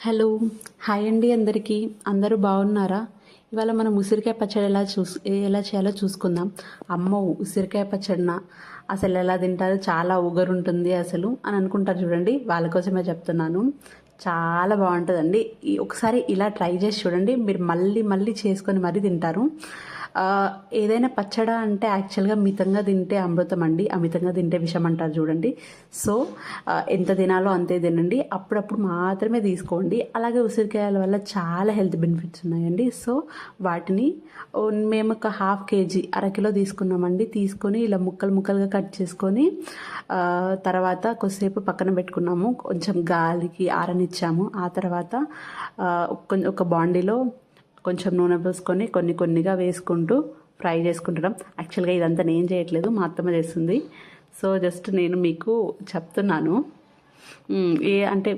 Hello hi అండి అందరికీ. అందరూ బాగున్నారా? ఇవాళ మనం ఉసిరికాయ పచ్చడి ఎలా చూస్ ఎలా చేయాలో చూసుకుందాం. అమ్మ ఉసిరికాయ పచ్చడిన అసలు ఎలా తింటారు చాలా ఉగరు ఉంటుంది అసలు అని అనుకుంటారు చూడండి. వాళ్ళ కోసమే చెప్తున్నాను. చాలా బాగుంటుందండి. ఒకసారి ఇలా ట్రై చేసి చూడండి. మీరు మళ్ళీ మళ్ళీ చేసుకొని మరీ తింటారు. ఏదైనా పచ్చడ అంటే యాక్చువల్గా మితంగా తింటే అమృతం అండి. అమితంగా తింటే విషం అంటారు చూడండి. సో ఎంత తినాలో అంతే తినండి. అప్పుడప్పుడు మాత్రమే తీసుకోండి. అలాగే ఉసిరికాయల వల్ల చాలా హెల్త్ బెనిఫిట్స్ ఉన్నాయండి. సో వాటిని మేము ఒక హాఫ్ కేజీ అరకిలో తీసుకున్నామండి. తీసుకొని ఇలా ముక్కలు ముక్కలుగా కట్ చేసుకొని తర్వాత కొద్దిసేపు పక్కన పెట్టుకున్నాము. కొంచెం గాలికి ఆరనిచ్చాము. ఆ తర్వాత ఒక బాండీలో కొంచెం నూనె పోసుకొని కొన్ని కొన్నిగా వేసుకుంటూ ఫ్రై చేసుకుంటున్నాం. యాక్చువల్గా ఇదంతా నేను చేయట్లేదు మా అత్తమ్మ చేస్తుంది. సో జస్ట్ నేను మీకు చెప్తున్నాను. ఏ అంటే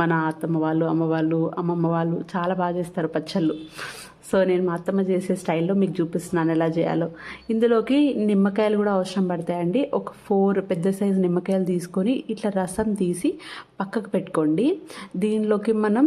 మన అత్తమ్మ వాళ్ళు అమ్మ వాళ్ళు అమ్మమ్మ వాళ్ళు చాలా బాగా చేస్తారు పచ్చళ్ళు. సో నేను మా అత్తమ్మ చేసే స్టైల్లో మీకు చూపిస్తున్నాను ఎలా చేయాలో. ఇందులోకి నిమ్మకాయలు కూడా అవసరం పడతాయండి. ఒక ఫోర్ పెద్ద సైజు నిమ్మకాయలు తీసుకొని ఇట్లా రసం తీసి పక్కకు పెట్టుకోండి. దీనిలోకి మనం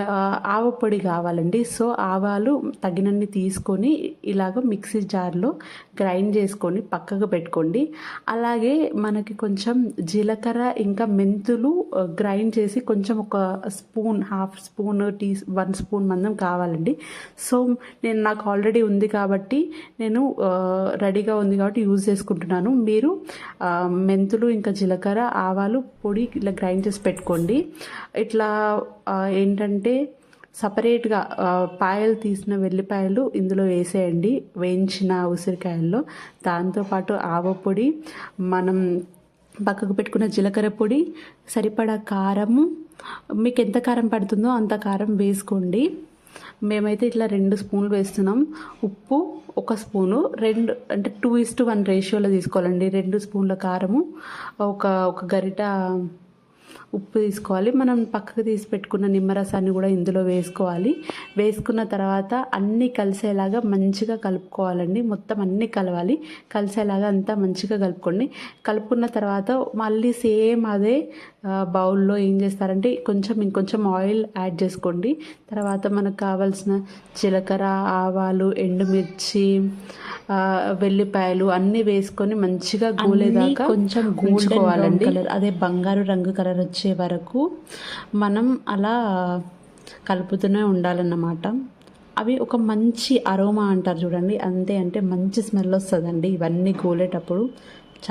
ఆ, ఆవ పొడి కావాలండి. సో ఆవాలు తగినన్ని తీసుకొని ఇలాగ మిక్సీ జార్లో గ్రైండ్ చేసుకొని పక్కకు పెట్టుకోండి. అలాగే మనకి కొంచెం జీలకర్ర ఇంకా మెంతులు గ్రైండ్ చేసి కొంచెం ఒక spoon half spoon tea one spoon మందం కావాలండి. సో నేను నాకు ఆల్రెడీ ఉంది కాబట్టి నేను రెడీగా ఉంది కాబట్టి యూజ్ చేసుకుంటున్నాను. మీరు మెంతులు ఇంకా జీలకర్ర ఆవాలు పొడి ఇలా గ్రైండ్ చేసి పెట్టుకోండి. ఇట్లా ఏంటంటే ఏంటంటే సపరేట్గా పాయలు తీసిన వెల్లిపాయలు ఇందులో వేసేయండి. వేయించిన ఉసిరికాయల్లో. దాంతోపాటు ఆవపొడి మనం పక్కకు పెట్టుకున్న జీలకర్ర పొడి సరిపడా కారము. మీకు ఎంత కారం పడుతుందో అంత కారం వేసుకోండి. మేమైతే ఇట్లా రెండు స్పూన్లు వేస్తున్నాం. ఉప్పు ఒక స్పూను రెండు అంటే టూ ఇస్ టు వన్ రేషియోలో తీసుకోవాలండి. రెండు స్పూన్ల కారము. ఒక ఒక గరిట ఉప్పు తీసుకోవాలి. మనం పక్కకు తీసి పెట్టుకున్న నిమ్మరసాన్ని కూడా ఇందులో వేసుకోవాలి. వేసుకున్న తర్వాత అన్నీ కలిసేలాగా మంచిగా కలుపుకోవాలండి. మొత్తం అన్నీ కలవాలి. కలిసేలాగా అంతా మంచిగా కలుపుకోండి. కలుపుకున్న తర్వాత మళ్ళీ సేమ్ అదే బౌల్లో ఏం చేస్తారంటే కొంచెం ఇంకొంచెం ఆయిల్ యాడ్ చేసుకోండి. తర్వాత మనకు కావాల్సిన జీలకర్ర ఆవాలు ఎండుమిర్చి వెల్లిపాయలు అన్నీ వేసుకొని మంచిగా గోలేదాకా కొంచెం గోల్డెన్ కలర్ అదే బంగారు రంగు కలర్ వచ్చే వరకు మనం అలా కలుపుతూనే ఉండాలన్నమాట. అవి ఒక మంచి అరోమా అంటారు చూడండి. అంతే అంటే మంచి స్మెల్ వస్తుందండి. ఇవన్నీ గోలేటప్పుడు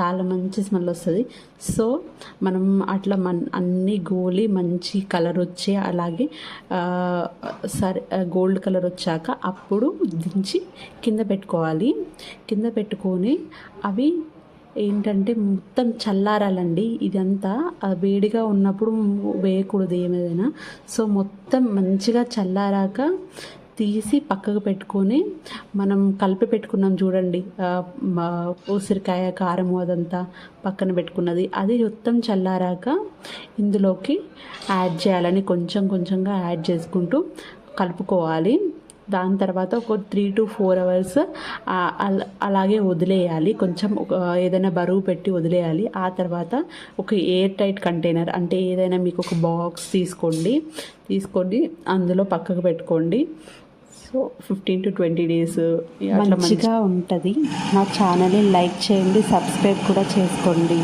చాలా మంచి స్మెల్ వస్తుంది. సో మనం అట్లా మన అన్నీ గోలి మంచి కలర్ వచ్చే అలాగే సరే గోల్డ్ కలర్ వచ్చాక అప్పుడు దించి కింద పెట్టుకోవాలి. కింద పెట్టుకొని అవి ఏంటంటే మొత్తం చల్లారాలండి. ఇదంతా ఆ వేడిగా ఉన్నప్పుడు వేయకూడదు ఏమైనా సో మొత్తం మంచిగా చల్లారాక తీసి పక్కకు పెట్టుకొని మనం కలిపి పెట్టుకున్నాం చూడండి. మా ఉసిరికాయ కారము అదంతా పక్కన పెట్టుకున్నది. అది మొత్తం చల్లారాక ఇందులోకి యాడ్ చేయాలని కొంచెం కొంచెంగా యాడ్ చేసుకుంటూ కలుపుకోవాలి. దాని తర్వాత ఒక త్రీ టు ఫోర్ అవర్స్ అలాగే వదిలేయాలి. కొంచెం ఒక ఏదైనా బరువు పెట్టి వదిలేయాలి. ఆ తర్వాత ఒక ఎయిర్ టైట్ కంటైనర్ అంటే ఏదైనా మీకు ఒక బాక్స్ తీసుకోండి. తీసుకొని అందులో పక్కకు పెట్టుకోండి. So fifteen to twenty days మంచిగా ఉంటుంది. నా ఛానల్ని లైక్ చేయండి సబ్స్క్రైబ్ కూడా చేసుకోండి.